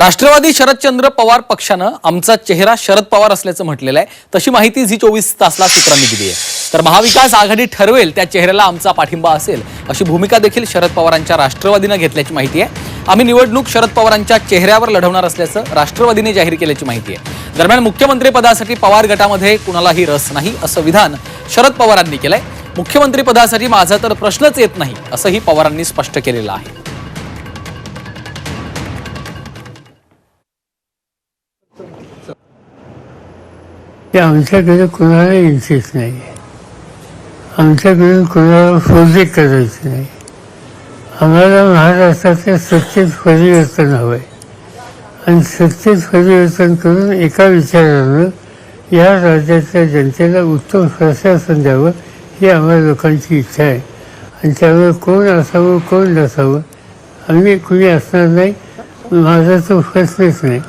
राष्ट्रवादी शरदचंद्र पवार पक्षानं आमचा चेहरा शरद पवार असल्याचं म्हटलेलं आहे. तशी माहिती झी चोवीस तासला सूत्रांनी दिली आहे. तर महाविकास आघाडी ठरवेल त्या चेहऱ्याला आमचा पाठिंबा असेल अशी भूमिका देखील शरद पवारांच्या राष्ट्रवादीनं घेतल्याची माहिती आहे. आम्ही निवडणूक शरद पवारांच्या चेहऱ्यावर लढवणार असल्याचं राष्ट्रवादीने जाहीर केल्याची माहिती आहे. दरम्यान मुख्यमंत्रीपदासाठी पवार गटामध्ये कुणालाही रस नाही असं विधान शरद पवारांनी केलंय. मुख्यमंत्रीपदासाठी माझा तर प्रश्नच येत नाही असंही पवारांनी स्पष्ट केलेलं आहे. की आमच्याकडे कुणाला इंटरेस्ट नाही. आमच्याकडे कुणाला प्रोजेक्ट करायचे नाही. आम्हाला महाराष्ट्राचं सत्तेत परिवर्तन हवं आहे आणि सत्तेत परिवर्तन करून एका विचारानं या राज्याच्या जनतेला उत्तम प्रशासन द्यावं ही आम्हा लोकांची इच्छा आहे. आणि त्यामुळे कोण असावं कोण नसावं आम्ही कुणी असणार नाही माझा तो प्रश्नच नाही.